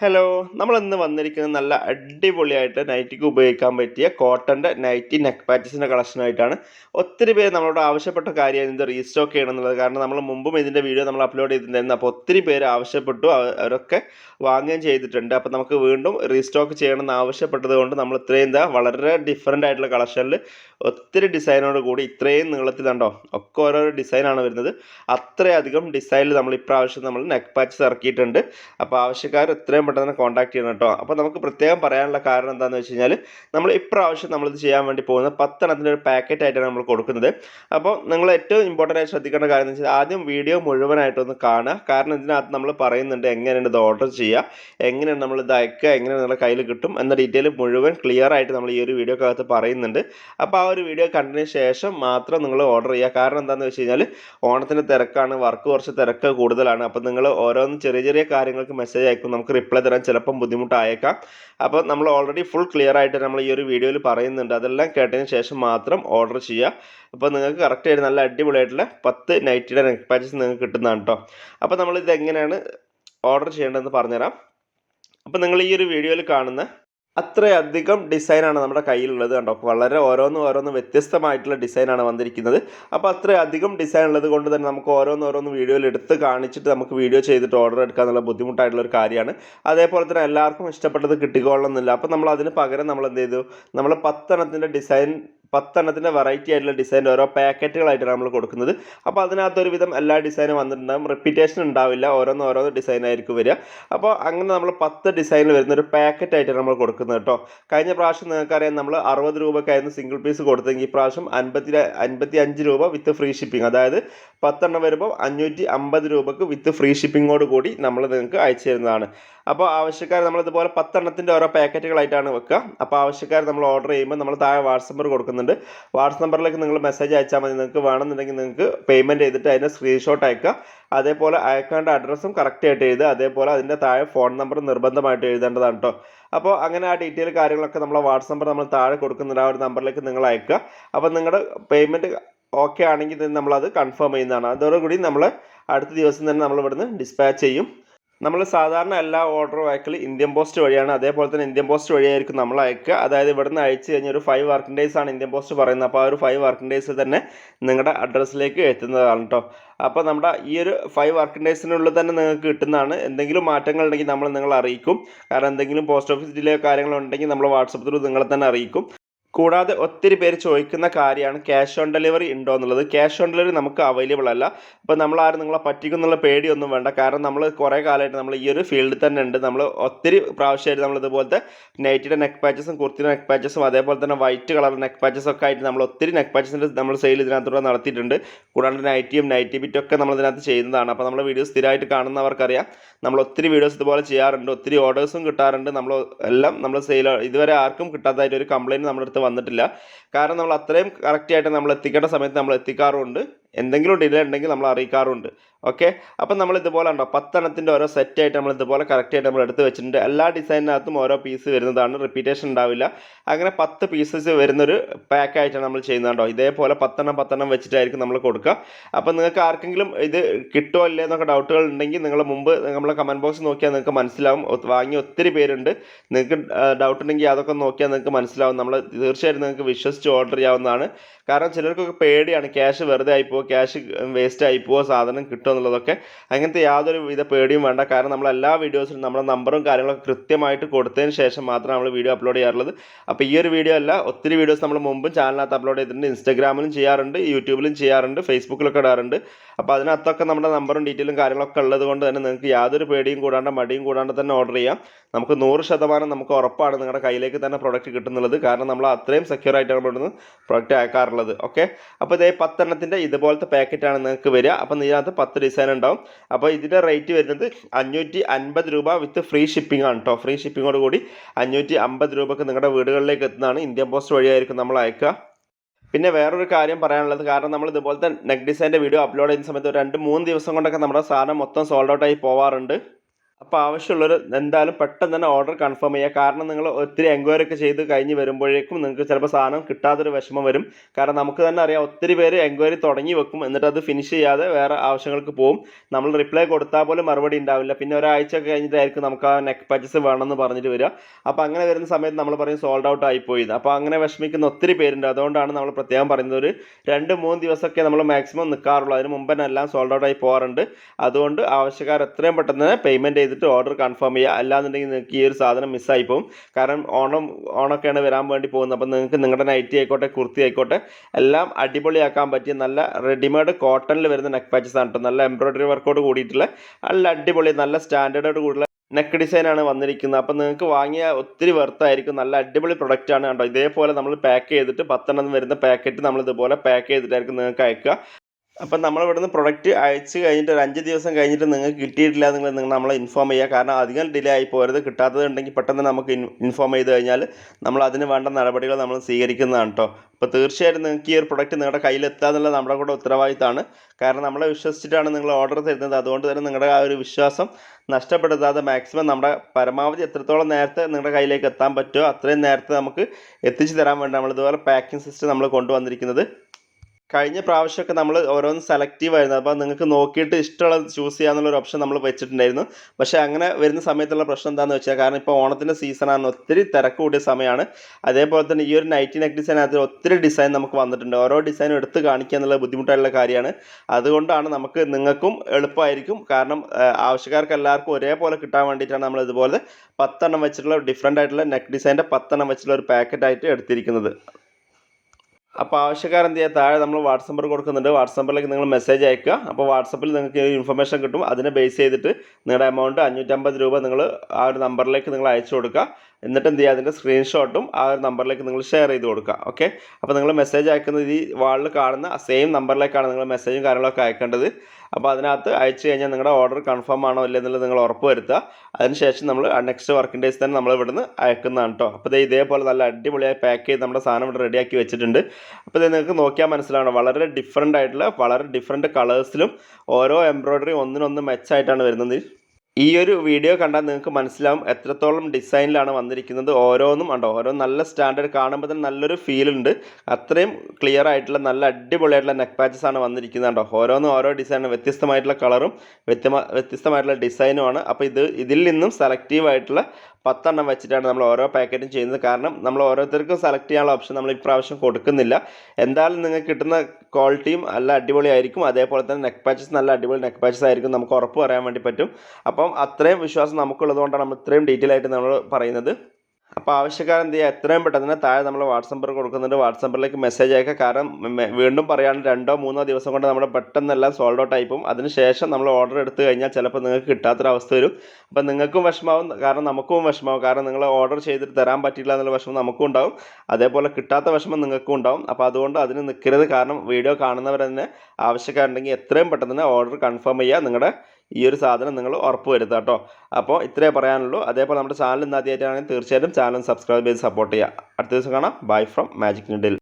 Hello നമ്മൾ ഇന്ന് വന്നിരിക്കുന്നത് നല്ല അടിപൊളിയായിട്ട് നൈറ്റിക്ക് ഉപയോഗിക്കാൻ പറ്റിയ കോട്ടന്റെ നൈറ്റി നെക്ക് പാച്ചസിന്റെ കളക്ഷനായിട്ടാണ് ഒത്തിരി പേര് നമ്മളോട് ആവശ്യപ്പെട്ട കാര്യം ഇത് റീസ്റ്റോക്ക് ചെയ്യണം എന്നുള്ളത് കാരണം നമ്മൾ മുമ്പും ഇതിന്റെ വീഡിയോ നമ്മൾ അപ്ലോഡ് ചെയ്തിട്ടുണ്ടായിരുന്നു. അപ്പോൾ ഒത്തിരി പേര് ആവശ്യപ്പെട്ടു. അവ- അവരൊക്കെ വാങ്ങുകയും ചെയ്തിട്ടുണ്ട്. അപ്പോൾ നമുക്ക് വീണ്ടും റീസ്റ്റോക്ക് ചെയ്യണമെന്ന് ആവശ്യപ്പെട്ടത് കൊണ്ട് നമ്മൾ ഇത്രയും എന്താ വളരെ ഡിഫറെന്റ് ആയിട്ടുള്ള കളക്ഷനിൽ ഒത്തിരി ഡിസൈനോട് കൂടി ഇത്രയും നീളത്തിലുണ്ടോ ഒക്കെ ഓരോ ഡിസൈനാണ് വരുന്നത്. അത്രയധികം ഡിസൈനിൽ നമ്മൾ ഇപ്രാവശ്യം നമ്മൾ നെക്ക് പാച്ചസ് ഇറക്കിയിട്ടുണ്ട്. അപ്പോൾ ആവശ്യക്കാർ എത്രയും പെട്ടെന്ന് കോൺടാക്ട് ചെയ്യണം കേട്ടോ അപ്പോൾ നമുക്ക് പ്രത്യേകം പറയാനുള്ള കാരണം എന്താണെന്ന് വെച്ച് കഴിഞ്ഞാൽ നമ്മൾ ഇപ്രാവശ്യം നമ്മളിത് ചെയ്യാൻ വേണ്ടി പോകുന്നത് പത്തെണ്ണത്തിന്റെ ഒരു പാക്കറ്റ് ആയിട്ടാണ് നമ്മൾ കൊടുക്കുന്നത്. അപ്പോൾ നിങ്ങൾ ഏറ്റവും ഇമ്പോർട്ടന്റ് ആയി ശ്രദ്ധിക്കേണ്ട കാര്യം എന്ന് വെച്ചാൽ ആദ്യം വീഡിയോ മുഴുവനായിട്ടൊന്ന് കാണുക. കാരണം ഇതിനകത്ത് നമ്മൾ പറയുന്നുണ്ട് എങ്ങനെയാണ് ഇത് ഓർഡർ ചെയ്യുക എങ്ങനെയാണ് നമ്മൾ ഇത് അയക്കുക എങ്ങനെയാണ് നിങ്ങളുടെ കയ്യിൽ കിട്ടും എന്ന ഡീറ്റെയിൽ മുഴുവൻ ക്ലിയർ ആയിട്ട് നമ്മൾ ഈ ഒരു വീഡിയോക്കകത്ത് പറയുന്നുണ്ട്. അപ്പോൾ ആ ഒരു വീഡിയോ കണ്ടതിന് ശേഷം മാത്രം നിങ്ങൾ ഓർഡർ ചെയ്യുക. കാരണം എന്താണെന്ന് വെച്ച് കഴിഞ്ഞാൽ ഓണത്തിന്റെ തിരക്കാണ് വർക്ക് കുറച്ച് തിരക്ക് കൂടുതലാണ്. അപ്പോൾ നിങ്ങൾ ഓരോന്ന് ചെറിയ ചെറിയ കാര്യങ്ങൾക്ക് മെസ്സേജ് അയക്കും നമുക്ക് റിപ്ലൈ തരാൻ ചിലപ്പം ബുദ്ധിമുട്ടായേക്കാം. അപ്പോൾ നമ്മൾ ഓൾറെഡി ഫുൾ ക്ലിയർ ആയിട്ട് നമ്മൾ ഈ ഒരു വീഡിയോയിൽ പറയുന്നുണ്ട്. അതെല്ലാം കേട്ടതിന് ശേഷം മാത്രം ഓർഡർ ചെയ്യുക. അപ്പോൾ നിങ്ങൾക്ക് കറക്റ്റ് ആയിട്ട് നല്ല അടിപൊളിയായിട്ടുള്ള പത്ത് നൈറ്റിയുടെ നെക്ക് പാച്ചസ് നിങ്ങൾക്ക് കിട്ടുന്നതാണ് കേട്ടോ അപ്പോൾ നമ്മളിത് എങ്ങനെയാണ് ഓർഡർ ചെയ്യേണ്ടതെന്ന് പറഞ്ഞുതരാം. അപ്പോൾ നിങ്ങൾ ഈ ഒരു വീഡിയോയിൽ കാണുന്ന അത്രയധികം ഡിസൈനാണ് നമ്മുടെ കയ്യിലുള്ളത് കണ്ടോ? വളരെ ഓരോന്നും ഓരോന്നും വ്യത്യസ്തമായിട്ടുള്ള ഡിസൈനാണ് വന്നിരിക്കുന്നത്. അപ്പോൾ അത്രയധികം ഡിസൈൻ ഉള്ളത് കൊണ്ട് തന്നെ നമുക്ക് ഓരോന്ന് വീഡിയോയിൽ എടുത്ത് കാണിച്ചിട്ട് നമുക്ക് വീഡിയോ ചെയ്തിട്ട് ഓർഡർ എടുക്കുക എന്നുള്ള ബുദ്ധിമുട്ടായിട്ടുള്ള ഒരു കാര്യമാണ്. അതേപോലെ തന്നെ എല്ലാവർക്കും ഇഷ്ടപ്പെട്ടത് കിട്ടിക്കോളണമെന്നില്ല അപ്പോൾ നമ്മൾ അതിന് പകരം നമ്മൾ എന്ത് ചെയ്തു? നമ്മൾ പത്തെണ്ണത്തിന്റെ ഡിസൈൻ പത്തെണ്ണത്തിന്റെ വെറൈറ്റി ആയിട്ടുള്ള ഡിസൈൻ ഓരോ പാക്കറ്റുകളായിട്ടാണ് നമ്മൾ കൊടുക്കുന്നത്. അപ്പോൾ അതിനകത്ത് ഒരുവിധം എല്ലാ ഡിസൈനും വന്നിട്ടുണ്ടാകും റിപ്പീറ്റേഷൻ ഉണ്ടാവില്ല. ഓരോന്ന് ഓരോന്ന് ഡിസൈൻ ആയിരിക്കും വരിക. അപ്പോൾ അങ്ങനെ നമ്മൾ പത്ത് ഡിസൈനിൽ വരുന്ന ഒരു പാക്കറ്റ് ആയിട്ടാണ് നമ്മൾ കൊടുക്കുന്നത് കേട്ടോ. കഴിഞ്ഞ പ്രാവശ്യം നിങ്ങൾക്കറിയാം നമ്മൾ അറുപത് രൂപക്കായിരുന്നു സിംഗിൾ പീസ് കൊടുത്തെങ്കിൽ ഈ പ്രാവശ്യം അൻപത്തി അൻപത്തി അഞ്ച് രൂപ വിത്ത് ഫ്രീ ഷിപ്പിംഗ് അതായത് പത്തെണ്ണം വരുമ്പോൾ അഞ്ഞൂറ്റി അമ്പത് രൂപക്ക് വിത്ത് ഫ്രീ ഷിപ്പിങ്ങോട് കൂടി നമ്മൾ നിങ്ങൾക്ക് അയച്ചു തരുന്നതാണ്. അപ്പോൾ ആവശ്യക്കാർ നമ്മളിതുപോലെ പത്തെണ്ണത്തിന്റെ ഓരോ പാക്കറ്റുകളായിട്ടാണ് വെക്കുക. അപ്പോൾ ആവശ്യക്കാർ നമ്മൾ ഓർഡർ ചെയ്യുമ്പോൾ നമ്മൾ താഴെ വാട്സപ്പ് നമ്പർ കൊടുക്കുന്നുണ്ട് വാട്സപ്പ് നമ്പറിലേക്ക് നിങ്ങൾ മെസ്സേജ് അയച്ചാൽ മതി. നിങ്ങൾക്ക് വേണമെന്നുണ്ടെങ്കിൽ നിങ്ങൾക്ക് പേയ്മെന്റ് ചെയ്തിട്ട് അതിന്റെ സ്ക്രീൻഷോട്ട് അയക്കുക അതേപോലെ അയക്കേണ്ട അഡ്രസ്സും കറക്റ്റായിട്ട് എഴുതുക. അതേപോലെ അതിന്റെ താഴെ ഫോൺ നമ്പർ നിർബന്ധമായിട്ട് എഴുതേണ്ടതാണ് കേട്ടോ അപ്പോൾ അങ്ങനെ ആ ഡീറ്റെയിൽ കാര്യങ്ങളൊക്കെ നമ്മളെ വാട്സപ്പ് നമ്പർ നമ്മൾ താഴെ കൊടുക്കുന്നുണ്ട്. ആ ഒരു നമ്പറിലേക്ക് നിങ്ങൾ അയക്കുക. അപ്പോൾ നിങ്ങളുടെ പേയ്മെന്റ് ഓക്കെ ആണെങ്കിൽ നമ്മളത് കൺഫേം ചെയ്യുന്നതാണ്. അതോടുകൂടി നമ്മൾ അടുത്ത ദിവസം തന്നെ നമ്മൾ ഇവിടുന്ന് ഡിസ്പാച്ച് ചെയ്യും. നമ്മൾ സാധാരണ എല്ലാ ഓർഡറും അയക്കൽ ഇന്ത്യൻ പോസ്റ്റ് വഴിയാണ്. അതേപോലെ തന്നെ ഇന്ത്യൻ പോസ്റ്റ് വഴിയായിരിക്കും നമ്മൾ അയക്കുക. അതായത് ഇവിടുന്ന് അയച്ചു കഴിഞ്ഞാൽ ഒരു ഫൈവ് വർക്കിംഗ് ഡേയ്സ് ആണ് ഇന്ത്യൻ പോസ്റ്റ് പറയുന്നത്. അപ്പോൾ ആ ഒരു ഫൈവ് വർക്കിംഗ് ഡേയ്സിൽ തന്നെ നിങ്ങളുടെ അഡ്രസ്സിലേക്ക് എത്തുന്നതാണ് കേട്ടോ അപ്പോൾ നമ്മുടെ ഈ ഒരു ഫൈവ് വർക്കിംഗ് ഡേയ്സിനുള്ളിൽ തന്നെ നിങ്ങൾക്ക് കിട്ടുന്നതാണ്. എന്തെങ്കിലും മാറ്റങ്ങൾ ഉണ്ടെങ്കിൽ നമ്മൾ നിങ്ങളെ അറിയിക്കും. കാരണം എന്തെങ്കിലും പോസ്റ്റ് ഓഫീസ് ഡിലേ കാര്യങ്ങളുണ്ടെങ്കിൽ നമ്മൾ വാട്സപ്പ് ത്രൂ നിങ്ങളെ തന്നെ അറിയിക്കും. കൂടാതെ ഒത്തിരി പേര് ചോദിക്കുന്ന കാര്യമാണ് ക്യാഷ് ഓൺ ഡെലിവറി ഉണ്ടോ എന്നുള്ളത്. ക്യാഷ് ഓൺ ഡെലിവറി നമുക്ക് അവൈലബിൾ അല്ല. അപ്പോൾ നമ്മൾ ആരും നിങ്ങളെ പറ്റിക്കുന്നുള്ള പേടിയൊന്നും വേണ്ട. കാരണം നമ്മൾ കുറേ കാലമായിട്ട് നമ്മൾ ഈ ഒരു ഫീൽഡിൽ തന്നെ ഉണ്ട്. നമ്മൾ ഒത്തിരി പ്രാവശ്യമായിട്ട് നമ്മൾ ഇതുപോലത്തെ നൈറ്റിയുടെ നെക്ക് പാച്ചസും കുർത്തിയുടെ നെക്ക് പാച്ചസും അതേപോലെ തന്നെ വൈറ്റ് കളർ നെക്ക് പാച്ചസ് ഒക്കെ ആയിട്ട് നമ്മൾ ഒത്തിരി നെക്ക് പാച്ചസിന്റെ നമ്മൾ സെയിൽ ഇതിനകത്തൂടെ നടത്തിയിട്ടുണ്ട്. കൂടാണ്ട് നൈറ്റിയും നൈറ്റി ബിറ്റും ഒക്കെ നമ്മൾ ഇതിനകത്ത് ചെയ്യുന്നതാണ്. അപ്പോൾ നമ്മൾ വീഡിയോ സ്ഥിരമായിട്ട് കാണുന്നവർക്കറിയാം. നമ്മൾ ഒത്തിരി വീഡിയോസ് ഇതുപോലെ ചെയ്യാറുണ്ട്. ഒത്തിരി ഓർഡേഴ്സും കിട്ടാറുണ്ട്. നമ്മൾ എല്ലാം നമ്മൾ സെയിൽ ഇതുവരെ ആർക്കും കിട്ടാത്തതായിട്ട് ഒരു കംപ്ലയിന്റ് നമ്മുടെ അടുത്ത് വന്നിട്ടില്ല. കാരണം നമ്മൾ അത്രയും കറക്റ്റായിട്ട് നമ്മൾ എത്തിക്കേണ്ട സമയത്ത് നമ്മൾ എത്തിക്കാറുമുണ്ട്. എന്തെങ്കിലും ഡിലേ ഉണ്ടെങ്കിൽ നമ്മൾ അറിയിക്കാറുണ്ട് ഓക്കെ അപ്പം നമ്മൾ ഇതുപോലെ ഉണ്ടോ പത്തെണ്ണത്തിന്റെ ഓരോ സെറ്റായിട്ട് നമ്മൾ ഇതുപോലെ കറക്റ്റായിട്ട് നമ്മൾ എടുത്ത് വെച്ചിട്ടുണ്ട്. എല്ലാ ഡിസൈനിനകത്തും ഓരോ പീസ് വരുന്നതാണ് റിപ്പീറ്റേഷൻ ഉണ്ടാവില്ല. അങ്ങനെ പത്ത് പീസസ് വരുന്നൊരു പാക്കായിട്ടാണ് നമ്മൾ ചെയ്യുന്നത് കേട്ടോ ഇതേപോലെ പത്തെണ്ണം പത്തെണ്ണം വെച്ചിട്ടായിരിക്കും നമ്മൾ കൊടുക്കുക. അപ്പം നിങ്ങൾക്ക് ആർക്കെങ്കിലും ഇത് കിട്ടുമോ ഇല്ലേ എന്നൊക്കെ ഡൗട്ടുകൾ ഉണ്ടെങ്കിൽ നിങ്ങൾ മുമ്പ് നമ്മളെ കമന്റ് ബോക്സ് നോക്കിയാൽ നിങ്ങൾക്ക് മനസ്സിലാവും. വാങ്ങി വാങ്ങിയ ഒത്തിരി പേരുണ്ട്. നിങ്ങൾക്ക് ഡൗട്ട് ഉണ്ടെങ്കിൽ അതൊക്കെ നോക്കിയാൽ നിങ്ങൾക്ക് മനസ്സിലാവും. നമ്മൾ തീർച്ചയായിട്ടും നിങ്ങൾക്ക് വിശ്വസിച്ച് ഓർഡർ ചെയ്യാവുന്നതാണ്. കാരണം ചിലർക്കൊക്കെ പേടിയാണ് ക്യാഷ് വെറുതെ ആയിപ്പോവോ ക്യാഷ് വേസ്റ്റ് ആയിപ്പോവോ സാധനം കിട്ടുമോ എന്നുള്ളതൊക്കെ അങ്ങനത്തെ യാതൊരു വിധ പേടിയും വേണ്ട. കാരണം നമ്മൾ എല്ലാ വീഡിയോസിലും നമ്മുടെ നമ്പറും കാര്യങ്ങളൊക്കെ കൃത്യമായിട്ട് കൊടുത്തതിന് ശേഷം മാത്രം നമ്മൾ വീഡിയോ അപ്ലോഡ് ചെയ്യാറുള്ളത്. അപ്പോൾ ഈ ഒരു വീഡിയോ അല്ല ഒത്തിരി വീഡിയോസ് നമ്മൾ മുമ്പും ചാനലിനകത്ത് അപ്ലോഡ് ചെയ്തിട്ടുണ്ട്. ഇൻസ്റ്റാഗ്രാമിലും ചെയ്യാറുണ്ട് യൂട്യൂബിലും ചെയ്യാറുണ്ട് ഫേസ്ബുക്കിലൊക്കെ ഇടാറുണ്ട്. അപ്പോൾ അതിനകത്തൊക്കെ നമ്മുടെ നമ്പറും ഡീറ്റെയിലും കാര്യങ്ങളൊക്കെ ഉള്ളത് കൊണ്ട് തന്നെ നിങ്ങൾക്ക് യാതൊരു പേടിയും കൂടാണ്ട് മടിയും കൂടാണ്ട് തന്നെ ഓർഡർ ചെയ്യാം. നമുക്ക് നൂറ് ശതമാനം നമുക്ക് ഉറപ്പാണ് നിങ്ങളുടെ കയ്യിലേക്ക് തന്നെ പ്രൊഡക്റ്റ് കിട്ടുന്നുള്ളത്. കാരണം നമ്മൾ അത്രയും സെക്യൂർ ആയിട്ടാണ് ഇവിടുന്ന് പ്രൊഡക്റ്റ് അയക്കാറുള്ളത്. ഓക്കെ? അപ്പോൾ ഇതേ പത്തെണ്ണത്തിന്റെ ഇതുപോലത്തെ പാക്കറ്റാണ് നിങ്ങൾക്ക് വരിക. അപ്പം ഇതിനകത്ത് പത്ത് ഡിസൈൻ ഉണ്ടാവും. അപ്പോൾ ഇതിന്റെ റേറ്റ് വരുന്നത് അഞ്ഞൂറ്റി അൻപത് രൂപ വിത്ത് ഫ്രീ ഷിപ്പിംഗ് ആണ് കേട്ടോ ഫ്രീ ഷിപ്പിങ്ങോട് കൂടി അഞ്ഞൂറ്റി അമ്പത് രൂപക്ക് നിങ്ങളുടെ വീടുകളിലേക്ക് എത്തുന്നതാണ് ഇന്ത്യൻ പോസ്റ്റ് വഴിയായിരിക്കും നമ്മൾ അയക്കുക. പിന്നെ വേറൊരു കാര്യം പറയാനുള്ളത് കാരണം നമ്മൾ ഇതുപോലത്തെ നെക് ഡിസൈന്റെ വീഡിയോ അപ്ലോഡ് ചെയ്യുന്ന സമയത്ത് രണ്ട് മൂന്ന് ദിവസം കൊണ്ടൊക്കെ നമ്മുടെ സാധനം മൊത്തം സോൾഡ് ഔട്ടായി പോവാറുണ്ട്. അപ്പോൾ ആവശ്യമുള്ളവർ എന്തായാലും പെട്ടെന്ന് തന്നെ ഓർഡർ കൺഫേം ചെയ്യുക. കാരണം നിങ്ങൾ ഒത്തിരി എൻക്വയറി ഒക്കെ ചെയ്ത് കഴിഞ്ഞ് വരുമ്പോഴേക്കും നിങ്ങൾക്ക് ചിലപ്പോൾ സാധനം കിട്ടാത്തൊരു വിഷമം വരും. കാരണം നമുക്ക് തന്നെ അറിയാം ഒത്തിരി പേര് എൻക്വയറി തുടങ്ങി വെക്കും. എന്നിട്ട് അത് ഫിനിഷ് ചെയ്യാതെ വേറെ ആവശ്യങ്ങൾക്ക് പോകും നമ്മൾ റിപ്ലൈ കൊടുത്താൽ പോലും മറുപടി ഉണ്ടാവില്ല. പിന്നെ ഒരാഴ്ച ഒക്കെ കഴിഞ്ഞിട്ടായിരിക്കും നമുക്ക് ആ നെക്ക് പാച്ചസ് വേണമെന്ന് പറഞ്ഞിട്ട് വരിക. അപ്പോൾ അങ്ങനെ വരുന്ന സമയത്ത് നമ്മൾ പറയും സോൾഡ് ഔട്ട് ആയിപ്പോയി അപ്പോൾ അങ്ങനെ വിഷമിക്കുന്ന ഒത്തിരി പേരുണ്ട്. അതുകൊണ്ടാണ് നമ്മൾ പ്രത്യേകം പറയുന്നത്. ഒരു രണ്ട് മൂന്ന് ദിവസമൊക്കെ നമ്മൾ മാക്സിമം നിൽക്കാറുള്ളൂ അതിന് മുമ്പ് തന്നെ എല്ലാം സോൾഡ് ഔട്ട് ആയി പോകാറുണ്ട്. അതുകൊണ്ട് ആവശ്യക്കാർ എത്രയും പെട്ടെന്ന് തന്നെ പേയ്മെന്റ് ചെയ്തിട്ട് ഓർഡർ കൺഫേം ചെയ്യുക. അല്ലാന്നുണ്ടെങ്കിൽ നിങ്ങൾക്ക് ഈ ഒരു സാധനം മിസ്സായി പോകും. കാരണം ഓണം ഓണമൊക്കെയാണ് വരാൻ വേണ്ടി പോകുന്നത്. അപ്പം നിങ്ങൾക്ക് നിങ്ങളുടെ നൈറ്റി ആയിക്കോട്ടെ കുർത്തി ആയിക്കോട്ടെ എല്ലാം അടിപൊളിയാക്കാൻ പറ്റിയ നല്ല റെഡിമെയ്ഡ് കോട്ടണിൽ വരുന്ന നെക്ക് പാച്ചസ് ആണ് കേട്ടോ നല്ല എംബ്രോയ്ഡറി വർക്കോട് കൂടിയിട്ടുള്ള നല്ല അടിപൊളി നല്ല സ്റ്റാൻഡേർഡോട് കൂടിയുള്ള നെക്ക് ഡിസൈനാണ് വന്നിരിക്കുന്നത്. അപ്പോൾ നിങ്ങൾക്ക് വാങ്ങിയ ഒത്തിരി വെർത്തായിരിക്കും നല്ല അടിപൊളി പ്രൊഡക്റ്റ് ആണ് കേട്ടോ ഇതേപോലെ നമ്മൾ പാക്ക് ചെയ്തിട്ട് പത്തെണ്ണം വരുന്ന പാക്കറ്റ് നമ്മൾ ഇതുപോലെ പാക്ക് ചെയ്തിട്ടായിരിക്കും നിങ്ങൾക്ക് അയക്കുക. അപ്പം നമ്മൾ ഇവിടുന്ന് പ്രൊഡക്റ്റ് അയച്ച് കഴിഞ്ഞിട്ട് ഒരു അഞ്ച് ദിവസം കഴിഞ്ഞിട്ട് നിങ്ങൾക്ക് കിട്ടിയിട്ടില്ല നിങ്ങൾ നിങ്ങൾ നമ്മളെ ഇൻഫോം ചെയ്യുക. കാരണം അധികം ഡിലേ ആയി പോരുത്. കിട്ടാത്തത് ഉണ്ടെങ്കിൽ പെട്ടെന്ന് നമുക്ക് ഇൻഫോം ചെയ്ത് കഴിഞ്ഞാൽ നമ്മൾ അതിന് വേണ്ട നടപടികൾ നമ്മൾ സ്വീകരിക്കുന്നതാണ് കേട്ടോ അപ്പോൾ തീർച്ചയായിട്ടും നിങ്ങൾക്ക് ഈ ഒരു പ്രൊഡക്റ്റ് നിങ്ങളുടെ കയ്യിലെത്തുക എന്നുള്ളത് നമ്മുടെ കൂടെ ഉത്തരവാദിത്തമാണ് കാരണം നമ്മളെ വിശ്വസിച്ചിട്ടാണ് നിങ്ങൾ ഓർഡർ തരുന്നത്. അതുകൊണ്ട് തന്നെ നിങ്ങളുടെ ആ ഒരു വിശ്വാസം നഷ്ടപ്പെടുത്താതെ മാക്സിമം നമ്മുടെ പരമാവധി എത്രത്തോളം നേരത്തെ നിങ്ങളുടെ കയ്യിലേക്ക് എത്താൻ പറ്റുമോ അത്രയും നേരത്തെ നമുക്ക് എത്തിച്ചു തരാൻ വേണ്ടി നമ്മൾ ഇതുപോലെ പാക്കിംഗ് സിസ്റ്റം നമ്മൾ കൊണ്ടുവന്നിരിക്കുന്നത്. കഴിഞ്ഞ പ്രാവശ്യമൊക്കെ നമ്മൾ ഓരോന്ന് സെലക്റ്റീവ് ആയിരുന്നു. അപ്പോൾ നിങ്ങൾക്ക് നോക്കിയിട്ട് ഇഷ്ടമുള്ളത് ചൂസ് ചെയ്യാന്നുള്ളൊരു ഓപ്ഷൻ നമ്മൾ വെച്ചിട്ടുണ്ടായിരുന്നു. പക്ഷേ അങ്ങനെ വരുന്ന സമയത്തുള്ള പ്രശ്നം എന്താണെന്ന് വെച്ചാൽ കാരണം ഇപ്പോൾ ഓണത്തിന്റെ സീസണാണ് ഒത്തിരി തിരക്ക് കൂടിയ സമയമാണ് അതേപോലെ തന്നെ ഈ ഒരു നൈറ്റി നെക്ക് ഡിസൈനകത്ത് ഒത്തിരി ഡിസൈൻ നമുക്ക് വന്നിട്ടുണ്ട്. ഓരോ ഡിസൈനും എടുത്ത് കാണിക്കുക എന്നുള്ള ബുദ്ധിമുട്ടായിട്ടുള്ള കാര്യമാണ്. അതുകൊണ്ടാണ് നമുക്ക് നിങ്ങൾക്കും എളുപ്പമായിരിക്കും. കാരണം ആവശ്യക്കാർക്ക് എല്ലാവർക്കും ഒരേപോലെ കിട്ടാൻ വേണ്ടിയിട്ടാണ് നമ്മൾ ഇതുപോലെ പത്തെണ്ണം വെച്ചിട്ടുള്ള ഡിഫറെന്റ് ആയിട്ടുള്ള നെക്ക് ഡിസൈന്റെ പത്തെണ്ണം വെച്ചിട്ടുള്ള ഒരു പാക്കറ്റായിട്ട് എടുത്തിരിക്കുന്നത്. അപ്പോൾ ആവശ്യക്കാർ എന്ത് ചെയ്യുക താഴെ നമ്മൾ വാട്സപ്പ് നമ്പർ കൊടുക്കുന്നുണ്ട്. വാട്സപ്പ് നമ്പറിലേക്ക് നിങ്ങൾ മെസ്സേജ് അയക്കുക. അപ്പോൾ വാട്സപ്പിൽ നിങ്ങൾക്ക് ഇൻഫർമേഷൻ കിട്ടും. അതിനെ ബേസ് ചെയ്തിട്ട് നിങ്ങളുടെ എമൗണ്ട് അഞ്ഞൂറ്റമ്പത് രൂപ നിങ്ങൾ ആ ഒരു നമ്പറിലേക്ക് നിങ്ങൾ അയച്ചു കൊടുക്കുക. എന്നിട്ട് എന്ത് ചെയ്യുക അതിന്റെ സ്ക്രീൻഷോട്ടും ആ ഒരു നമ്പറിലേക്ക് നിങ്ങൾ ഷെയർ ചെയ്ത് കൊടുക്കുക ഓക്കെ അപ്പോൾ നിങ്ങൾ മെസ്സേജ് അയക്കുന്നത് ഈ വാളിൽ കാണുന്ന സെയിം നമ്പറിലേക്കാണ് നിങ്ങൾ മെസ്സേജും കാര്യങ്ങളൊക്കെ അയക്കേണ്ടത്. അപ്പോൾ അതിനകത്ത് അയച്ചു കഴിഞ്ഞാൽ നിങ്ങളുടെ ഓർഡർ കൺഫേം ആണോ അല്ലേ എന്നുള്ളത് നിങ്ങൾ ഉറപ്പ് വരുത്തുക. അതിനുശേഷം നമ്മൾ നെക്സ്റ്റ് വർക്കിംഗ് ഡേയ്സ് തന്നെ നമ്മൾ ഇവിടുന്ന് അയക്കുന്നതാണ് കേട്ടോ അപ്പോൾ ഇത് ഇതേപോലെ നല്ല അടിപൊളിയായി പാക്ക് ചെയ്ത് നമ്മുടെ സാധനം ഇവിടെ റെഡിയാക്കി വെച്ചിട്ടുണ്ട്. അപ്പോൾ ഇത് നിങ്ങൾക്ക് നോക്കിയാൽ മനസ്സിലാണ് വളരെ ഡിഫറെന്റ് ആയിട്ടുള്ള വളരെ ഡിഫറെന്റ് കളേഴ്സിലും ഓരോ എംബ്രോയ്ഡറി ഒന്നിനൊന്ന് മെച്ചായിട്ടാണ് വരുന്നത്. ഈ ഒരു വീഡിയോ കണ്ടാൽ നിങ്ങൾക്ക് മനസ്സിലാവും എത്രത്തോളം ഡിസൈനിലാണ് വന്നിരിക്കുന്നത്. ഓരോന്നും ഉണ്ടോ ഓരോ നല്ല സ്റ്റാൻഡേർഡ് കാണുമ്പോൾ തന്നെ നല്ലൊരു ഫീൽ ഉണ്ട്. അത്രയും ക്ലിയർ ആയിട്ടുള്ള നല്ല അടിപൊളിയായിട്ടുള്ള നെക്ക് പാച്ചസ് ആണ് വന്നിരിക്കുന്നത് കേട്ടോ ഓരോന്നും ഓരോ ഡിസൈനും വ്യത്യസ്തമായിട്ടുള്ള കളറും വ്യത്യസ്തമായിട്ടുള്ള ഡിസൈനുമാണ് അപ്പോൾ ഇത് ഇതിൽ നിന്നും സെലക്റ്റീവ് ആയിട്ടുള്ള പത്തെണ്ണം വെച്ചിട്ടാണ് നമ്മൾ ഓരോ പാക്കറ്റും ചെയ്യുന്നത്. കാരണം നമ്മൾ ഓരോരുത്തർക്കും സെലക്ട് ചെയ്യാനുള്ള ഓപ്ഷൻ നമ്മൾ ഇപ്രാവശ്യം കൊടുക്കുന്നില്ല. എന്തായാലും നിങ്ങൾക്ക് കിട്ടുന്ന ക്വാളിറ്റിയും നല്ല അടിപൊളിയായിരിക്കും. അതേപോലെ തന്നെ നെക്ക് പാച്ചസ് നല്ല അടിപൊളി നെക്ക് പാച്ചസ് ആയിരിക്കും നമുക്ക് ഉറപ്പ് പറയാൻ വേണ്ടി പറ്റും. അപ്പം അത്രയും വിശ്വാസം നമുക്കുള്ളതുകൊണ്ടാണ് നമ്മൾ ഇത്രയും ഡീറ്റെയിൽ ആയിട്ട് നമ്മൾ പറയുന്നത്. അപ്പോൾ ആവശ്യക്കാരൻ എന്ത് ചെയ്യുക എത്രയും പെട്ടെന്ന് തന്നെ താഴെ നമ്മൾ വാട്സപ്പ് കൊടുക്കുന്നുണ്ട്. വാട്സപ്പിലേക്ക് മെസ്സേജ് അയക്കുക. കാരണം വീണ്ടും പറയാണ് രണ്ടോ മൂന്നോ ദിവസം കൊണ്ട് നമ്മുടെ പെട്ടെന്നെല്ലാം സോൾഡ് ഔട്ട് ആയിപ്പോവും. അതിനുശേഷം നമ്മൾ ഓർഡർ എടുത്തു കഴിഞ്ഞാൽ ചിലപ്പോൾ നിങ്ങൾക്ക് കിട്ടാത്തൊരവസ്ഥ വരും. അപ്പോൾ നിങ്ങൾക്കും വിഷമാവും. കാരണം നമുക്കും വിഷമാവും. കാരണം നിങ്ങൾ ഓർഡർ ചെയ്തിട്ട് തരാൻ പറ്റില്ല എന്നുള്ള വിഷമം നമുക്കും ഉണ്ടാവും. അതേപോലെ കിട്ടാത്ത വിഷമം നിങ്ങൾക്കും ഉണ്ടാവും. അപ്പോൾ അതുകൊണ്ട് അതിന് നിൽക്കരുത്. കാരണം വീഡിയോ കാണുന്നവർ തന്നെ ആവശ്യക്കാരുണ്ടെങ്കിൽ എത്രയും പെട്ടെന്ന് തന്നെ ഓർഡർ കൺഫേം ചെയ്യുക. നിങ്ങളുടെ ഈ ഒരു സാധനം നിങ്ങൾ ഉറപ്പ് വരുത്തുക കേട്ടോ. അപ്പോൾ ഇത്രേ പറയാനുള്ളൂ. അതേപോലെ നമ്മുടെ ചാനൽ ഇന്ന് ആദ്യമായിട്ടാണെങ്കിൽ തീർച്ചയായിട്ടും ചാനൽ സബ്സ്ക്രൈബ് ചെയ്ത് സപ്പോർട്ട് ചെയ്യുക. അടുത്ത ദിവസം കാണാം. Bye from magic നിഡിൽ